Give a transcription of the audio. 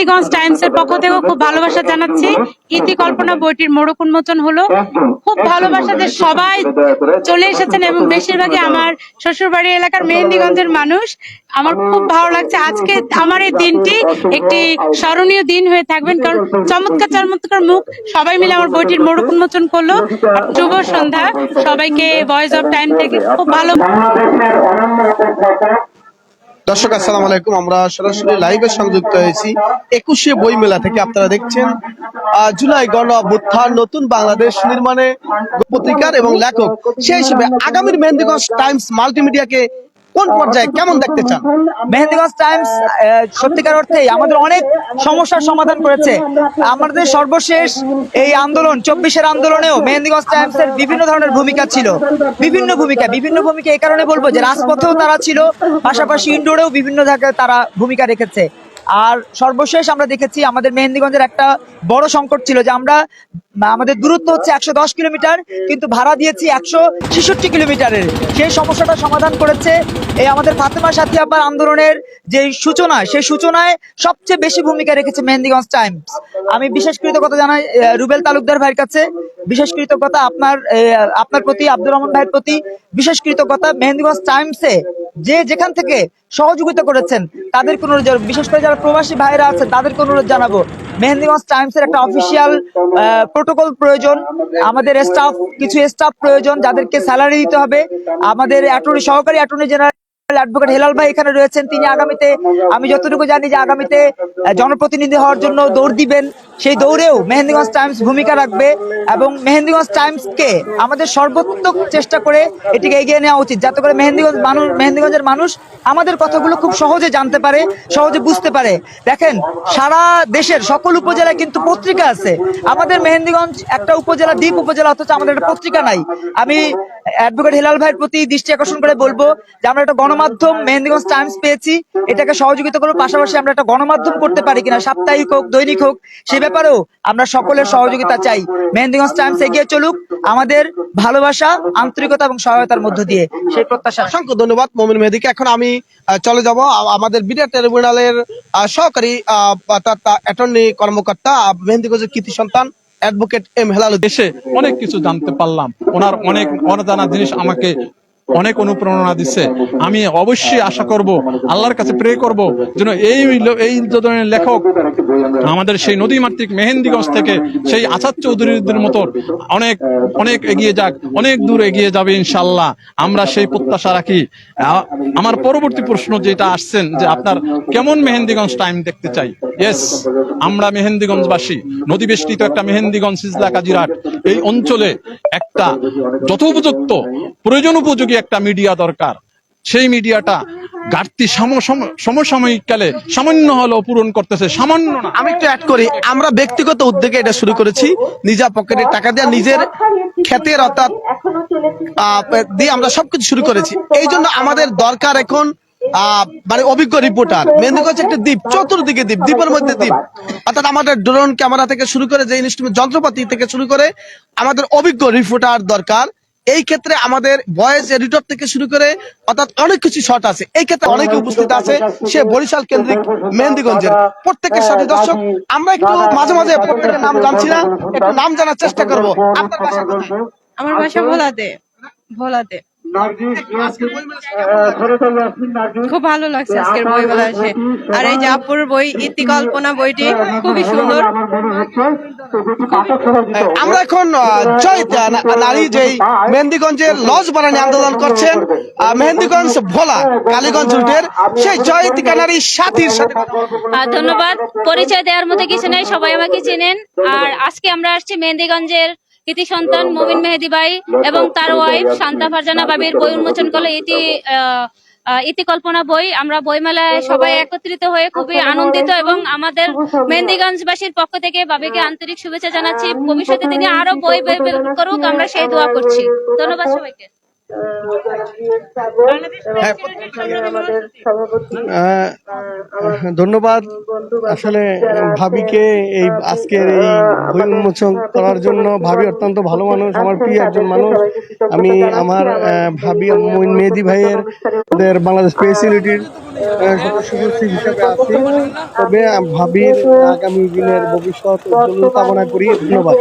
Mehendiganj Times এর পক্ষ থেকে খুব ভালোবাসা জানাচ্ছি। ইতি কল্পনা বইটির মোড়ক উন্মোচন হলো। খুব ভালোবাসাতে সবাই চলে এসেছেন এবং বেশিরভাগই আমার শ্বশুরবাড়ি এলাকার মেহেন্দিগঞ্জের মানুষ। আমার খুব ভালো লাগছে। আজকে আমার এই দিনটি একটি স্মরণীয় দিন হয়ে থাকবেন, কারণ চমৎকার চমৎকার মুখ সবাই মিলে আমার বইটির মোড়ক উন্মোচন করল। শুভ সন্ধ্যা। সবাইকে ভয়েস অফ টাইম থেকে খুব ভালো দর্শক, আসসালাম আলাইকুম। আমরা সরাসরি লাইভে সংযুক্ত হয়েছি। একুশে বই মেলা থেকে আপনারা দেখছেন জুলাই গণ অভ্যুত্থান, নতুন বাংলাদেশ নির্মাণে পত্রিকার এবং লেখক। সেই হিসেবে আগামীর মেহেন্দিগঞ্জ টাইমস মাল্টিমিডিয়াকে কোন পর্যায়ে কেমন দেখতে চান? মেহেন্দিগঞ্জ টাইমস সত্যিকার অর্থেই আমাদের অনেক সমস্যার সমাধান করেছে। আমাদের সর্বশেষ এই আন্দোলন চব্বিশের আন্দোলনেও মেহেন্দিগঞ্জ টাইমস এর বিভিন্ন ধরনের ভূমিকা ছিল। বিভিন্ন ভূমিকা বিভিন্ন ভূমিকা এই কারণে বলব যে রাজপথেও তারা ছিল পাশাপাশি ইনডোরেও বিভিন্ন জায়গায় তারা ভূমিকা রেখেছে। আর সর্বশেষ আমরা দেখেছি আমাদের মেহেন্দিগঞ্জের একটা বড় সংকট ছিল যে আমরা, আমাদের দূরত্ব হচ্ছে একশো দশ কিলোমিটার, কিন্তু ভাড়া দিয়েছি একশো ছেষট্টি কিলোমিটারের। সেই সমস্যাটা সমাধান করেছে এই আমাদের ফাতেমা সাথী আপার আন্দোলনের যে সূচনা, সেই সূচনায় সবচেয়ে বেশি ভূমিকা রেখেছে মেহেন্দিগঞ্জ টাইমস। আমি বিশেষ কৃতজ্ঞতা জানাই রুবেল তালুকদার ভাইয়ের কাছে। বিশেষ কৃতজ্ঞতা আপনার আপনার প্রতি, আব্দুর রহমান ভাইয়ের প্রতি। বিশেষ কৃতজ্ঞতা মেহেন্দিগঞ্জ টাইমসে যে যেখান থেকে সহযোগিতা করেছেন তাদের কোনো বিশেষ করে যারা প্রবাসী ভাইরা আছে, তাদেরকে অনুরোধ জানাব। মেহেন্দিগঞ্জ টাইমস এর একটা অফিসিয়াল প্রোটোকল প্রয়োজন। আমাদের স্টাফ কিছু স্টাফ প্রয়োজন যাদেরকে স্যালারি দিতে হবে। আমাদের অ্যাটর্নি সহকারী অ্যাটর্নি জেনারেল অ্যাডভোকেট এখানে রয়েছেন। তিনি আগামীতে, আমি যতটুকু জানি যে আগামীতে জনপ্রতিনিধি হওয়ার জন্য দৌড় দিবেন। সেই দৌড়েও মেহেন্দিগঞ্জ টাইমস ভূমিকা রাখবে এবং মেহেন্দিগঞ্জ টাইমসকে আমাদের সর্বোত্তক চেষ্টা করে এটিকে এগিয়ে নেওয়া উচিত। যাতে করে মেহেন্দিগঞ্জ মানুষ, মেহেন্দিগঞ্জের মানুষ আমাদের কথাগুলো খুব সহজে জানতে পারে, সহজে বুঝতে পারে। দেখেন, সারা দেশের সকল উপজেলায় কিন্তু পত্রিকা আছে। আমাদের মেহেন্দিগঞ্জ একটা উপজেলা, দ্বীপ উপজেলা, অথচ আমাদের একটা পত্রিকা নাই। আমি অ্যাডভোকেট হিলাল ভাইয়ের প্রতি দৃষ্টি আকর্ষণ করে বলব যে, আমরা একটা গণমাধ্যম মেহেন্দিগঞ্জ টাইমস পেয়েছি। এটাকে সহযোগিতা করব পাশাপাশি আমরা একটা গণমাধ্যম করতে পারি কিনা, সাপ্তাহিক হোক, দৈনিক হোক, সে ব্যাপারেও আমরা সকলের সহযোগিতা চাই। মেহেন্দিগঞ্জ টাইমস এগিয়ে চলুক আমাদের ভালোবাসা আন্তরিকতা এবং সহায়তার মধ্য দিয়ে। সেই প্রত্যাশা অসংখ্য ধন্যবাদ মমিন মেহেদিকে। এখন আমি চলে যাব। আমাদের বিডিআর ট্রাইব্যুনালের আহ, সহকারী অ্যাটর্নি কর্মকর্তা মেহেন্দিগঞ্জের কৃতি সন্তান অ্যাডভোকেট এম হেলাল দেশে অনেক কিছু জানতে পারলাম। ওনার অনেক অজানা জিনিস আমাকে অনেক অনুপ্রেরণা দিচ্ছে। আমি অবশ্যই আশা করব, আল্লাহর কাছে প্রে করব যেন এই এই ধরনের লেখক আমাদের সেই নদী মাতৃক মেহেন্দিগঞ্জ থেকে সেই আসাদ চৌধুরীদের মতো অনেক অনেক এগিয়ে যাক, অনেক দূর এগিয়ে যাবে ইনশাল্লাহ আমরা সেই প্রত্যাশা রাখি। আমার পরবর্তী প্রশ্ন যেটা আসছেন যে আপনার কেমন মেহেন্দিগঞ্জ টাইম দেখতে চাই? ইয়েস আমরা মেহেন্দিগঞ্জবাসী নদী বেষ্টিত একটা মেহেন্দিগঞ্জ, সিজলা কাজিরাট এই অঞ্চলে একটা যথোপযুক্ত প্রয়োজন উপযোগী একটা মিডিয়া দরকার। সেই মিডিয়াটা ঘাটতি সম- সম- সমসাময়িক কালে সামান্য হলেও পূরণ করতেছে, সামান্য না। আমি একটু অ্যাড করি, আমরা ব্যক্তিগত উদ্যোগে এটা শুরু করেছি নিজা পকেটে টাকা দিয়ে নিজের ক্ষেতের অর্থাৎ দিয়ে আমরা সবকিছু শুরু করেছি। এই জন্য আমাদের দরকার এখন মানে অভিজ্ঞ রিপোর্টার মেহেন্দিগঞ্জ একটা দ্বীপ, চতুর্দিকে দ্বীপ, দ্বীপের মধ্যে দ্বীপ। অর্থাৎ আমাদের ড্রোন ক্যামেরা থেকে শুরু করে যে ইনস্ট্রুমেন্ট যন্ত্রপাতি থেকে শুরু করে আমাদের অভিজ্ঞ রিপোর্টার দরকার। এই ক্ষেত্রে আমাদের ভয়েস এডিটর থেকে শুরু করে অর্থাৎ অনেক কিছু শট আছে। এই ক্ষেত্রে অনেকে উপস্থিত আছে, সে বরিশাল কেন্দ্রিক মেহেন্দিগঞ্জের। প্রত্যেকের সাথে দর্শক, আমরা একটু মাঝে মাঝে প্রত্যেকের নাম জানছি না, একটু নাম জানার চেষ্টা করব। আপনার আমার বাসা ভোলাতে ভোলাতে। খুব ভালো লাগছে আজকের বই মেলা এসে। আর এই যে আপুর বই ইতি কল্পনা বইটি খুবই সুন্দর। আমরা এখন জয়িতা নারী যেই মেহেন্দিগঞ্জের লজ বানানি আন্দোলন করছেন আহ, মেহেন্দিগঞ্জ ভোলা কালীগঞ্জ রুটের সেই জয়িতিকা নারী সাথীর সাথে ধন্যবাদ। পরিচয় দেওয়ার মতো কিছু নেই সবাই আমাকে চেনেন। আর আজকে আমরা আসছি মেহেন্দিগঞ্জের কৃতি সন্তান মোবিন মেহেদি ভাই এবং তার ওয়াইফ শান্তা ফারজানা বাবির বই উন্মোচন করল ইতি আহ, আহ, ইতি কল্পনা বই। আমরা বইমেলায় সবাই একত্রিত হয়ে খুবই আনন্দিত এবং আমাদের মেহেন্দিগঞ্জবাসীর পক্ষ থেকে বাবিকে আন্তরিক শুভেচ্ছা জানাচ্ছি। ভবিষ্যতে তিনি আরও বই বের করুক আমরা সেই দোয়া করছি। ধন্যবাদ সবাইকে। ধন্যবাদ। আসলে ভাবিকে এই আজকের এই বই উন্মোচন করার জন্য ভাবি অত্যন্ত ভালো মানুষ আমার প্রিয় একজন মানুষ। আমি আমার ভাবি মেহেদি ভাইয়ের ওদের বাংলাদেশ আছি। তবে ভাবির আগামী দিনের ভবিষ্যৎ কামনা করি। ধন্যবাদ।